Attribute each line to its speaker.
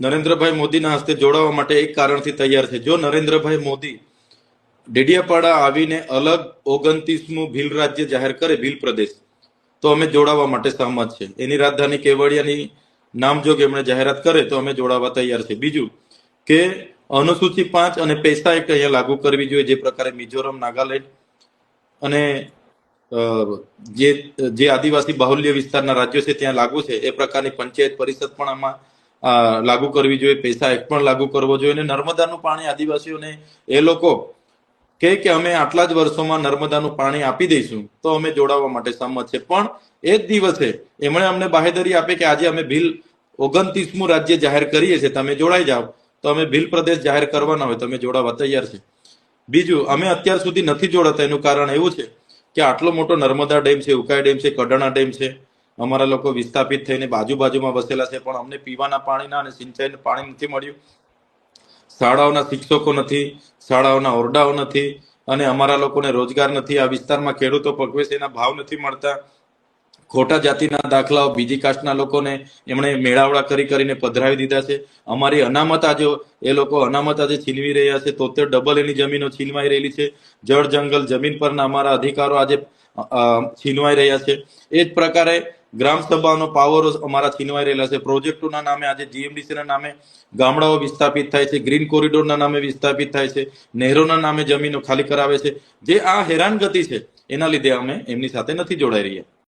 Speaker 1: નરેન્દ્રભાઈ મોદીના હસ્તે જોડાવા માટે એક કારણથી તૈયાર છે. જો નરેન્દ્રભાઈ મોદી ડેડિયાપાડા આવીને અલગ ઓગણત્રીસમું ભીલ રાજ્ય જાહેર કરે ભીલ પ્રદેશ, તો અમે જોડાવા માટે સહમત છે. એની રાજધાની કેવડિયાની નામજોગ એમણે જાહેરાત કરે તો અમે જોડાવા તૈયાર છે. બીજું કે અનુસૂચિ પાંચ અને પૈસા એક્ટ અહીંયા લાગુ કરવી જોઈએ, જે પ્રકારે મિઝોરમ, નાગાલેન્ડ અને જે જે આદિવાસી બાહુલ્ય વિસ્તારના રાજ્યો છે ત્યાં લાગુ છે. એ પ્રકારની પંચાયત પરિષદ પણ આમાં લાગુ કરવી જોઈએ, પૈસા એક પણ લાગુ કરવો જોઈએ અને નર્મદાનું પાણી આદિવાસીઓને એ લોકો કે કે અમે આટલા જ વર્ષોમાં નર્મદાનું પાણી આપી દઈશું, તો અમે જોડાવા માટે સંમત છે. પણ એ જ દિવસે એમણે અમને બાહેધરી આપી કે આજે અમે ભીલ ઓગણત્રીસમું રાજ્ય જાહેર કરીએ છીએ, તમે જોડાઈ જાઓ. તો અમે ભીલ પ્રદેશ જાહેર કરવાના હોય તમે જોડાવા તૈયાર છે. બીજું, અમે અત્યાર સુધી નથી જોડાતા, એનું કારણ એવું છે કે આટલો મોટો નર્મદા ડેમ છે, ઉકાઈ ડેમ છે, કડાણા ડેમ છે અમારા લોકો વિસ્થાપિત થઈને બાજુ બાજુમાં વસેલા છે, પણ અમને પીવાના પાણીના અને સિંચાઈનું પાણી નથી મળ્યું. શાળાઓના શિક્ષકો નથી, શાળાઓના ઓરડાઓ નથી, અને અમારા લોકોને રોજગાર નથી. આ વિસ્તારમાં ખેડૂતો પકવે છે, એના ભાવ નથી મળતા. ખોટા જાતિના દાખલાઓ બીજી કાસ્ટના લોકોને એમણે મેળાવડા કરી કરીને પધરાવી દીધા છે. અમારી અનામત આજે એ લોકો અનામત આજે છીનવી રહ્યા છે. તોતેર ડબલ એની જમીનો છીનવાઈ રહેલી છે. જળ જંગલ જમીન પરના અમારા અધિકારો આજે છીનવાઈ રહ્યા છે. એ જ પ્રકારે ગ્રામ સભાનો પાવરો અમારા છીનવાઈ રહેલા છે. પ્રોજેક્ટોના નામે આજે જીએમડીસી ના નામે ગામડાઓ વિસ્થાપિત થાય છે. ગ્રીન કોરિડોરના નામે વિસ્થાપિત થાય છે. નહેરોના નામે જમીનો ખાલી કરાવે છે. જે આ હેરાનગતિ છે, એના લીધે અમે એમની સાથે નથી જોડાઈ રહ્યા.